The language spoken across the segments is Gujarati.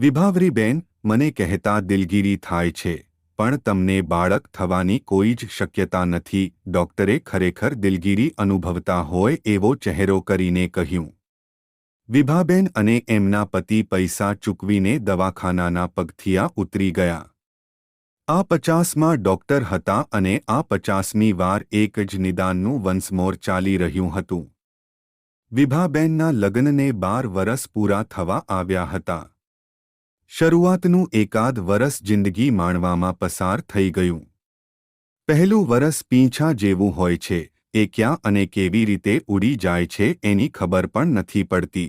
વિભાવરીબેન મને કહેતા દિલગીરી થાય છે, પણ તમને બાળક થવાની કોઈ જ શક્યતા નથી, ડોક્ટરે ખરેખર દિલગીરી અનુભવતા હોય એવો ચહેરો કરીને કહ્યું. વિભાબેન અને એમના પતિ પૈસા ચૂકવીને દવાખાનાના પગથિયા ઉતરી ગયા. આ પચાસમાં ડોક્ટર હતા અને આ પચાસમી વાર એક જ નિદાનનું વંશમોર ચાલી રહ્યું હતું. વિભાબેનના લગ્નને બાર વરસ પૂરા થવા આવ્યા હતા. શરૂઆતનું એકાદ વરસ જિંદગી માણવામાં પસાર થઈ ગયું. પહેલું વરસ પીંછા જેવું હોય છે, એ ક્યાં અને કેવી રીતે ઉડી જાય છે એની ખબર પણ નથી પડતી.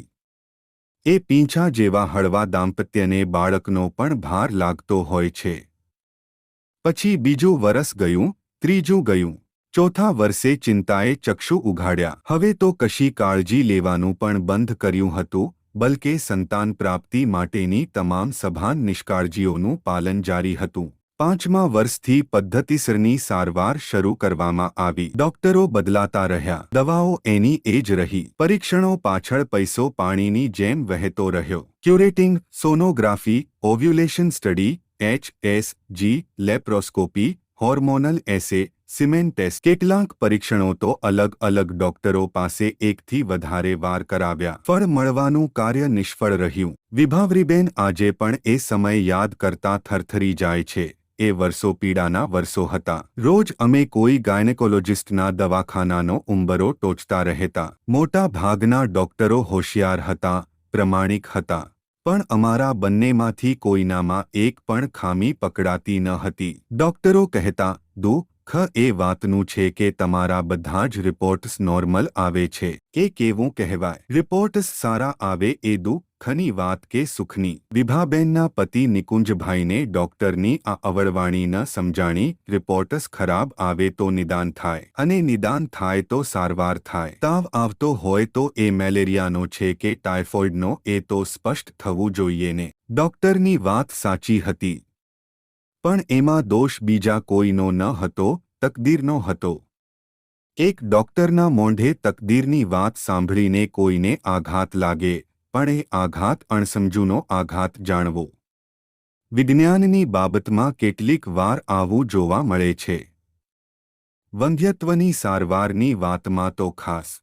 એ પીંછા જેવા હળવા દાંપત્યને બાળકનો પણ ભાર લાગતો હોય છે. પછી બીજું વરસ ગયું, ત્રીજું ગયું, ચોથા વર્ષે ચિંતાએ ચક્ષુ ઉઘાડ્યા. હવે તો કશી કાળજી લેવાનું પણ બંધ કર્યું હતું બલકે સંતાન પ્રાપ્તિ માટેની તમામ સભાન નિષ્કાળજીઓનું પાલન જારી હતું. પાંચમા વર્ષથી પદ્ધતિસરની સારવાર શરૂ કરવામાં આવી. ડોક્ટરો બદલાતા રહ્યા. દવાઓ એની એ જ રહી. પરીક્ષણો પાછળ પૈસો પાણીની જેમ વહેતો રહ્યો. Curetting, sonography, ovulation study, H S G, laparoscopy, hormonal assay semen test કેટલાક પરીક્ષણો તો અલગ અલગ ડોક્ટરો પાસે એકથી વધારે વાર કરાવ્યા. ફળ મળવાનું કાર્ય નિષ્ફળ રહ્યું. વિભાવરીબેન આજે પણ એ સમય યાદ કરતા થરથરી જાય છે. એ વર્ષો પીડાના વર્ષો હતા. રોજ અમે કોઈ ગાયનેકોલોજિસ્ટના દવાખાનાનો ઉંબરો ટોચતા રહેતા. મોટા ભાગના ડોક્ટરો હોશિયાર હતા, પ્રમાણિક હતા. પણ અમારા બંનેમાંથી કોઈનામાં એક પણ ખામી પકડાતી ન હતી. ડોક્ટરો કહેતા દુઃખ ખ એ વાતનું છે કે તમારા બધા જ રિપોર્ટ્સ નોર્મલ આવે છે. એ કેવું કહેવાય? રિપોર્ટ્સ સારા આવે એ દુઃખની વાત કે સુખની? વિભાબેનના પતિ નિકુંજભાઈને ડોક્ટરની આ અવળવાણી ન સમજાણી રિપોર્ટ્સ ખરાબ આવે તો નિદાન થાય. અને નિદાન થાય તો સારવાર થાય. તાવ આવતો હોય તો એ મેલેરિયાનો છે કે ટાઇફોઇડનો એ તો સ્પષ્ટ થવું જોઈએ ને. ડોક્ટરની વાત સાચી હતી. પણ એમાં દોષ બીજા કોઈનો ન હતો, તકદીરનો હતો. એક ડોક્ટરના મોંઢે તકદીરની વાત સાંભળીને કોઈને આઘાત લાગે, પણ એ આઘાત અણસમજૂનો આઘાત જાણવો. વિજ્ઞાનની બાબતમાં કેટલીક વાર આવું જોવા મળે છે. વંધ્યત્વની સારવારની વાતમાં તો ખાસ.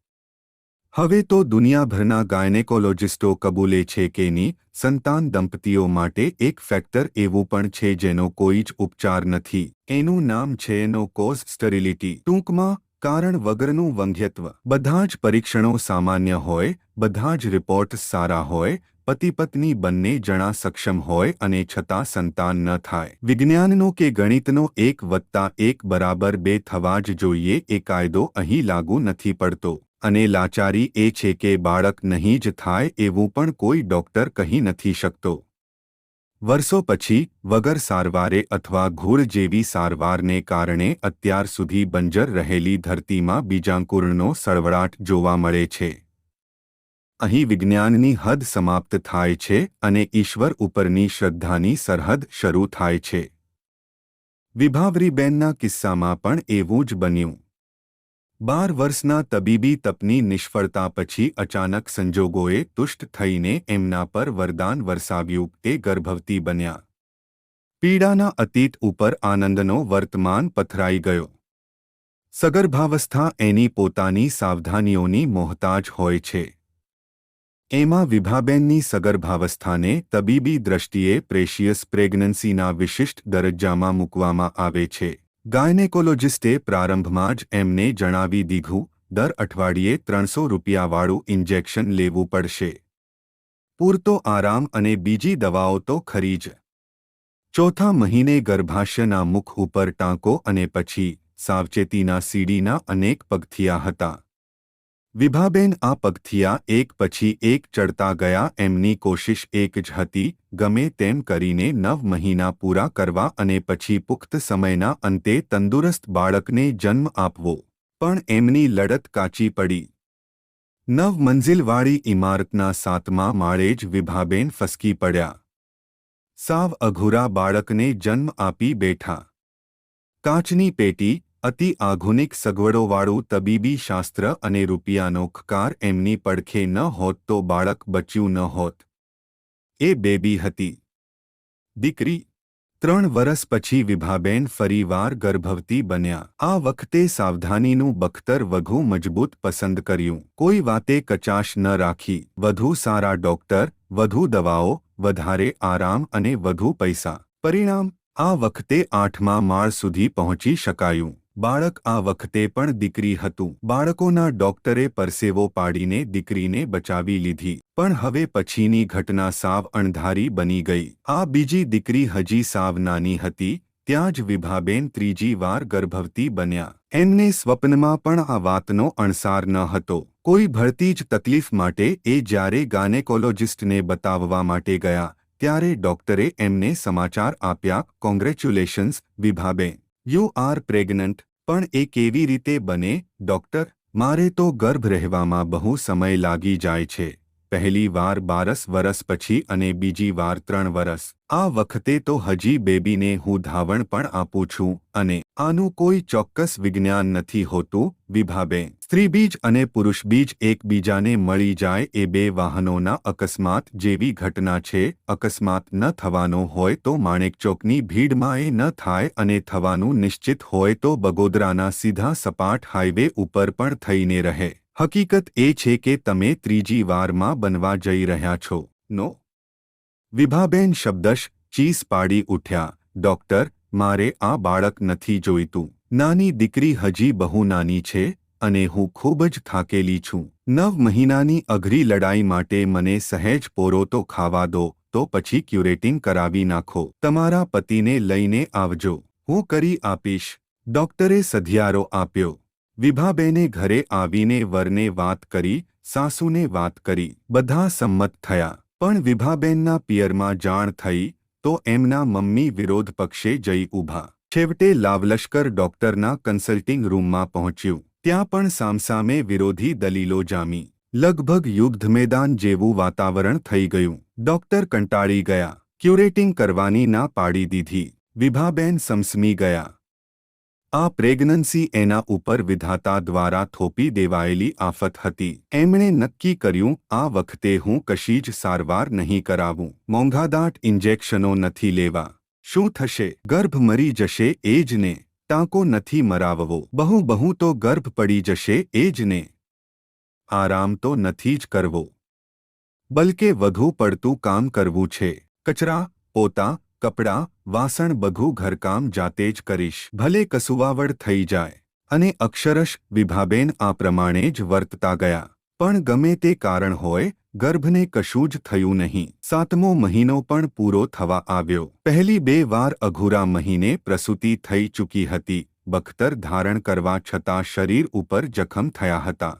હવે તો દુનિયાભરના ગાયનેકોલોજિસ્ટો કબૂલે છે કે ની સંતાન દંપતીઓ માટે એક ફેક્ટર એવું પણ છે જેનો કોઈ જ ઉપચાર નથી. એનું નામ છે એનો કોઝ સ્ટરિલિટી. ટૂંકમાં, કારણ વગરનું વંધ્યત્વ. બધા જ પરીક્ષણો સામાન્ય હોય, બધા જ રિપોર્ટ સારા હોય પતિ પત્ની બંને જણા સક્ષમ હોય અને છતાં સંતાન ન થાય. વિજ્ઞાનનો કે ગણિતનો એક વત્તા એક બરાબર બે થવા જ જોઈએ એ કાયદો અહીં લાગુ નથી પડતો. અને લાચારી એ છે કે બાળક નહીં જ થાય એવું પણ કોઈ ડોક્ટર કહી નથી શકતો. વર્ષો પછી, વગર સારવારે અથવા ઘૂર જેવી સારવારને કારણે અત્યાર સુધી બંજર રહેલી ધરતીમાં બીજાંકુરનો સળવળાટ જોવા મળે છે. અહીં વિજ્ઞાનની હદ સમાપ્ત થાય છે અને ઈશ્વર ઉપરની શ્રદ્ધાની સરહદ શરૂ થાય છે. વિભાવરીબેનના કિસ્સામાં પણ એવું જ બન્યું. બાર વર્ષના તબીબી તપની નિષ્ફળતા પછી અચાનક સંજોગોએ તુષ્ટ થઈને એમના પર વરદાન વરસાવ્યું. તે ગર્ભવતી બન્યા. પીડાના અતીત ઉપર આનંદનો વર્તમાન પથરાઈ ગયો. સગર્ભાવસ્થા એની પોતાની સાવધાનીઓની મોહતાજ હોય છે. એમાં વિભાબેનની સગર્ભાવસ્થાને તબીબી દ્રષ્ટિએ પ્રેશિયસ પ્રેગ્નન્સીના વિશિષ્ટ દરજ્જામાં મૂકવામાં આવે છે. ગાયનેકોલોજિસ્ટે પ્રારંભમાં જ એમને જણાવી દીધું, દર અઠવાડિયે ત્રણસો રૂપિયાવાળું ઇન્જેક્શન લેવું પડશે. પૂરતો આરામ અને બીજી દવાઓ તો ખરી જ. ચોથા મહિને ગર્ભાશયના મુખ ઉપર ટાંકો અને પછી સાવચેતીના સીડીના અનેક પગથિયા હતા. વિભાબેન આ પગથિયા એક પછી એક ચડતા ગયા, એમની કોશિશ એક જ હતી, ગમે તેમ કરીને નવ મહિના પૂરા કરવા અને પછી પુખ્ત સમયના અંતે તંદુરસ્ત બાળકને જન્મ આપવો. પણ એમની લડત કાચી પડી. નવ મંજિલવાળી ઇમારતના સાતમા માળે જ વિભાબેન ફસકી પડ્યા. સાવ અઘુરા બાળકને જન્મ આપી બેઠા. કાચની પેટી અતિ આધુનિક સગવડોવાળું તબીબી શાસ્ત્ર અને રૂપિયાનો ખકાર એમની પડખે ન હોત તો બાળક બચ્યું ન હોત. એ બેબી હતી. દીકરી, ત્રણ વરસ પછી વિભાબેન ફરીવાર ગર્ભવતી બન્યા. આ વખતે સાવધાનીનું બખ્તર વધુ મજબૂત પસંદ કર્યું. કોઈ વાતે કચાશ ન રાખી. વધુ સારા ડોક્ટર, વધુ દવાઓ, વધારે આરામ અને વધુ પૈસા. પરિણામ, આ વખતે આઠમા માળ સુધી પહોંચી શકાયું. બાળક આ વખતે પણ દીકરી હતું. બાળકોના ડોક્ટરે પરસેવો પાડીને દીકરીને બચાવી લીધી. પણ હવે પછીની ઘટના સાવ અણધારી બની ગઈ. આ બીજી દીકરી હજી સાવ નાની હતી, ત્યાં જ વિભાબેન ત્રીજી વાર ગર્ભવતી બન્યા. એમને સ્વપ્નમાં પણ આ વાતનો અણસાર ન હતો. કોઈ ભળતી જ તકલીફ માટે એ જ્યારે ગાનેકોલોજિસ્ટને બતાવવા માટે ગયા, ત્યારે ડોક્ટરે એમને સમાચાર આપ્યા, congratulations, Vibhaben. You are pregnant. પણ એ કેવી રીતે બને, ડોક્ટર? મારે તો ગર્ભ રહેવામાં બહુ સમય લાગી જાય છે. પહેલી વાર બારસ વરસ પછી અને બીજી વાર ત્રણ વરસ. આ વખતે તો હજી બેબીને હું ધાવણ પણ આપું છું અને આનું કોઈ ચોક્કસ વિજ્ઞાન નથી હોતું, વિભાબે. સ્ત્રીબીજ અને પુરુષબીજ એકબીજાને મળી જાય એ બે વાહનોના અકસ્માત જેવી ઘટના છે, અકસ્માત ન થવાનો હોય તો માણેકચોકની ભીડમાં એ ન થાય અને થવાનું નિશ્ચિત હોય તો બગોદરાના સીધા સપાટ હાઈવે ઉપર પણ થઈને રહે. હકીકત એ છે કે તમે ત્રીજી વારમાં બનવા જઈ રહ્યા છો. નો વિભાબેન શબ્દશ ચીસ પાડી ઉઠ્યા, ડોક્ટર, મારે આ બાળક નથી જોઈતું. નાની દીકરી હજી બહુ નાની છે અને હું ખૂબ જ થાકેલી છું. નવ મહિનાની અઘરી લડાઈ માટે મને સહેજ પોરો તો ખાવા દો, તો પછી ક્યુરેટિંગ કરાવી નાખો. તમારા પતિને લઈને આવજો. હું કરી આપીશ. ડોક્ટરે સધિયારો આપ્યો. વિભાબેને ઘરે આવીને વરને વાત કરી, સાસુને વાત કરી. બધા સંમત થયા. પણ વિભાબેનના પિયરમાં જાણ થઈ, તો એમના મમ્મી વિરોધ પક્ષે જઈ ઊભા. છેવટે લાવલશ્કર ડોક્ટરના કન્સલ્ટિંગ રૂમમાં પહોંચ્યું. ત્યાં પણ સામસામે વિરોધી દલીલો જામી. લગભગ યુદ્ધ મેદાન જેવું વાતાવરણ થઈ ગયું. ડોક્ટર કંટાળી ગયા. ક્યુરેટિંગ કરવાની ના પાડી દીધી. વિભાબેન સમસમી ગયા. આ પ્રેગ્નન્સી એના ઉપર વિધાતા દ્વારા થોપી દેવાયેલી આફત હતી. એમણે નક્કી કર્યું, આ વખતે હું કશી જ સારવાર નહીં કરાવું. મોંઘાદાટ ઇન્જેક્શનો નથી લેવા. શું થશે? ગર્ભ મરી જશે એ જ ને. ટાંકો નથી મરાવવો. બહુ બહુ તો ગર્ભ પડી જશે એ જ ને. આરામ તો નથી જ કરવો. બલકે વધુ પડતું કામ કરવું છે. કચરા, પોતા કપડાં, વાસણ બઘું ઘરકામ જાતે જ કરીશ. ભલે કસુવાવડ થઈ જાય અને અક્ષરશ વિભાબેન આ પ્રમાણે જ વર્તતા ગયા. પણ ગમે તે કારણ હોય, ગર્ભને કશું જ થયું નહીં. સાતમો મહિનો પણ પૂરો થવા આવ્યો. પહેલી બે વાર અઘુરા મહિને પ્રસૂતિ થઈ ચૂકી હતી. બખ્તર ધારણ કરવા છતાં શરીર ઉપર જખમ થયા હતા.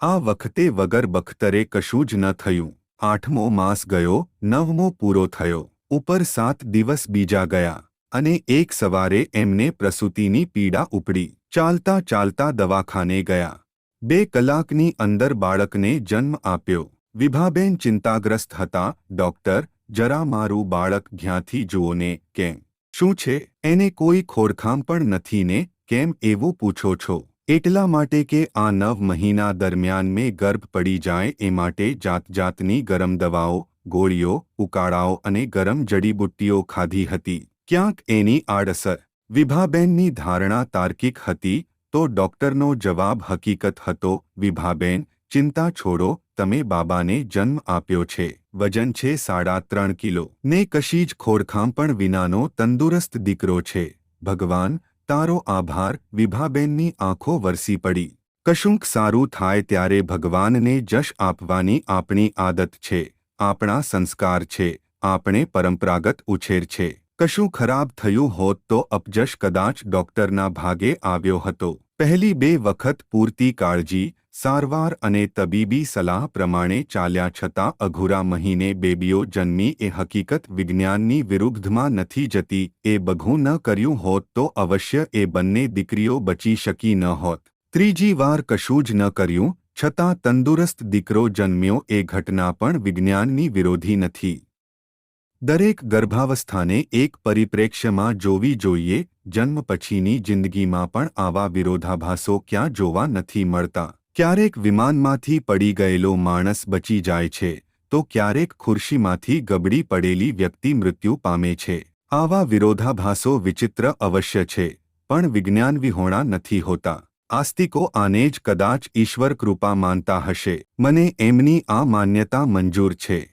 આ વખતે વગર બખ્તરે કશું જ ન થયું. આઠમો માસ ગયો, નવમો પૂરો થયો. ઉપર સાત દિવસ બીજા ગયા અને એક સવારે એમને પ્રસૂતિની પીડા ઉપડી. ચાલતા ચાલતા દવાખાને ગયા. બે કલાકની અંદર બાળકને જન્મ આપ્યો. વિભાબેન ચિંતાગ્રસ્ત હતા. ડોક્ટર, જરા મારું બાળક જ્યાંથી જુઓ ને કેમ? શું છે? એને કોઈ ખોડખામ પણ નથી ને? કેમ એવું પૂછો છો? એટલા માટે કે આ નવ મહિના દરમિયાન મેં ગર્ભ પડી જાય એ માટે જાત જાતની ગરમ દવાઓ ગોળીઓ, ઉકાળાઓ અને ગરમ જડીબુટ્ટીઓ ખાધી હતી. ક્યાંક એની આડઅસર. વિભાબેનની ધારણા તાર્કિક હતી, તો ડોક્ટરનો જવાબ હકીકત હતો, વિભાબેન, ચિંતા છોડો, તમે બાબાને જન્મ આપ્યો છે. વજન છે સાડા ત્રણ કિલો. ને કશી જ ખોડખામ પણ વિનાનો તંદુરસ્ત દીકરો છે. ભગવાન, તારો આભાર. વિભાબેનની આંખો વરસી પડી. કશુંક સારું થાય ત્યારે ભગવાનને જશ આપવાની આપણી આદત છે. આપણા સંસ્કાર છે, આપણે પરંપરાગત ઉછેર છે. કશું ખરાબ થયું હોત તો અપજશ કદાચ ડોક્ટરના ભાગે આવ્યો હતો. પહેલી બે વખત પૂરતી કાળજી, સારવાર અને તબીબી સલાહ પ્રમાણે ચાલ્યા છતાં અઘુરા મહિને બેબીઓ જન્મી એ હકીકત વિજ્ઞાનની વિરુદ્ધમાં નથી જતી, એ બઘું ન કર્યું હોત તો અવશ્ય એ બંને દીકરીઓ બચી શકી ન હોત. ત્રીજી વાર કશું જ ન કર્યું છતાં તંદુરસ્ત દીકરો જન્મ્યો એ ઘટના પણ વિજ્ઞાનની વિરોધી નથી. દરેક ગર્ભાવસ્થાને એક પરિપ્રેક્ષ્યમાં જોવી જોઈએ, જન્મ પછીની જિંદગીમાં પણ આવા વિરોધાભાસો ક્યાં જોવા નથી મળતા. ક્યારેક વિમાનમાંથી પડી ગયેલો માણસ બચી જાય છે, તો ક્યારેક ખુરશીમાંથી ગબડી પડેલી વ્યક્તિ મૃત્યુ પામે છે. આવા વિરોધાભાસો વિચિત્ર અવશ્ય છે, પણ વિજ્ઞાન વિહોણા નથી હોતા. આસ્તિકો આને જ કદાચ ઈશ્વર કૃપા માનતા હશે. મને એમની આ માન્યતા મંજૂર છે.